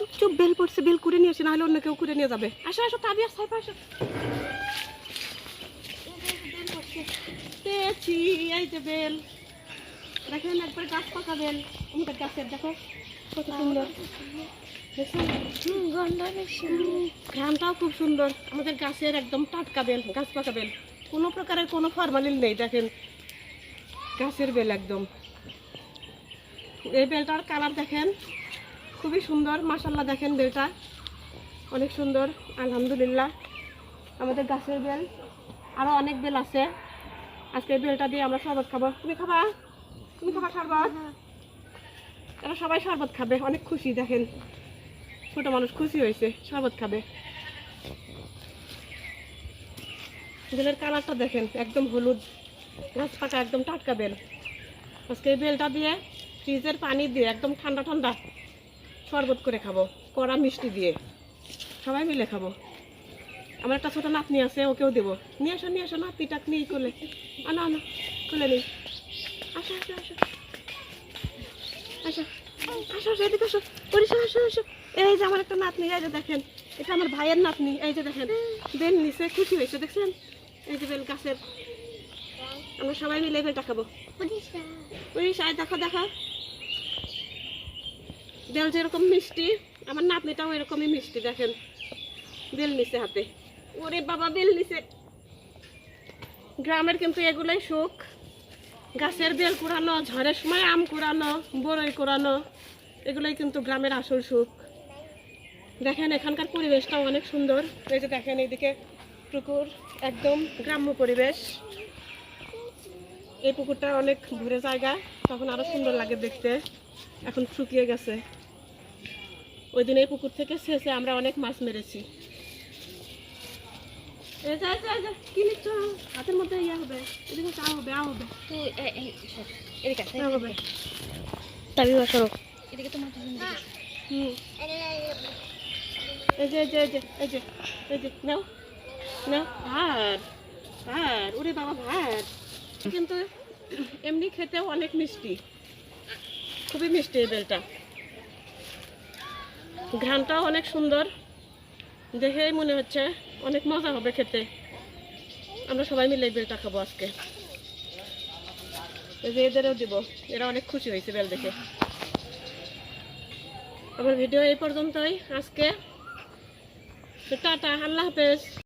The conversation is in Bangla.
চুপ চুপ, বেল পড়ছে, বেল করে নিয়ে আসে, নাহলে অন্য কেউ করে নিয়ে যাবে। আসো আসো, তাবি আর সাইফা আসো। পেয়েছি এই যে বেল। দেখেন, একবার গাছ পাকা বেল। আমাদের গাছের, দেখো, কত সুন্দর? ঘ্রাণটাও খুব সুন্দর। আমাদের গাছের একদম টাটকা বেল, গাছ পাকা বেল। কোনো প্রকারের কোনো ফরমালিন নেই, দেখেন। গাছের বেল একদম। এই বেলটার কালার দেখেন। খুবই সুন্দর মাসাল্লাহ দেখেন বেলটা অনেক সুন্দর, আলহামদুলিল্লাহ। আমাদের গাছের বেল আরও অনেক বেল আছে। আজকে বেলটা দিয়ে আমরা শরবত খাব। তুমি খাবা? তুমি খাবা শরবত? এরা সবাই শরবত খাবে, অনেক খুশি, দেখেন। ছোট মানুষ খুশি হয়েছে, শরবত খাবে। বেলের কালারটা দেখেন, একদম হলুদ। গাছ পাকা একদম টাটকা বেল। আজকে বেলটা দিয়ে ফ্রিজের পানি দিয়ে একদম ঠান্ডা ঠান্ডা। শরবত করে খাব কড়া মিষ্টি দিয়ে। সবাই মিলে খাব। আমার একটা ছোট নাতনি আছে ওকেও দেবো। নিয়ে আসো নিয়ে আসো নাতনিটা নিয়ে কোলে আনো আনো কোলে নিই। আসো আসো আসো। আসো আসো আসো এদিকে আসো। পরিষা আসো আসো। এই যে আমার একটা নাতনি এই যে দেখেন। এটা আমার ভাইয়ের নাতনি এই যে দেখেন। বেল নিচে খুশি হয়েছে দেখছেন? এই যে বেল গাছের। আমরা সবাই মিলে বেলটা খাব। পরিষা এই দেখো দেখো বেল যেরকম মিষ্টি, আমার নাতনিটাও এরকমই মিষ্টি দেখেন। বেল নিচে হাতে। ওরে বাবা, বেল নিচে গ্রামের কিন্তু এগুলোই সুখ। গাছের বেল কুড়ানো, ঝড়ের সময় আম কুড়ানো বড়ই কুড়ানো, এগুলোই কিন্তু গ্রামের আসল সুখ। দেখেন, এখানকার পরিবেশটাও অনেক সুন্দর। এই যে দেখেন, এইদিকে পুকুর, একদম গ্রাম্য পরিবেশ। এই পুকুরটা অনেক ঘুরে জায়গা তখন আরও সুন্দর লাগে দেখতে। এখন শুকিয়ে গেছে। ওই দিন এই পুকুর থেকে শেষে আমরা অনেক মাছ মেরেছি। এই যে, এই যে, এই যে, কি নিচ্ছ? হাতের মধ্যে ইয়ে হবে এদিকে চা হবে আ হবে। আ হবে। তাবি বসো হুম। এই যে এই যে এই যে এই যে এই যে নাও নাও ভাত ভাত ওরে বাবা ভাত কিন্তু এমনি খেতেও অনেক মিষ্টি। খুবই মিষ্টি এই বেলটা। ঘ্রানটাও অনেক সুন্দর। দেখেই মনে হচ্ছে অনেক মজা হবে খেতে। আমরা সবাই মিলে এই বেলটা খাব আজকে। এদেরও দিব। এরা অনেক খুশি হয়েছে বেল দেখে। আমার ভিডিও এই পর্যন্তই। আজকে। টাটা, আল্লাহ হাফেজ।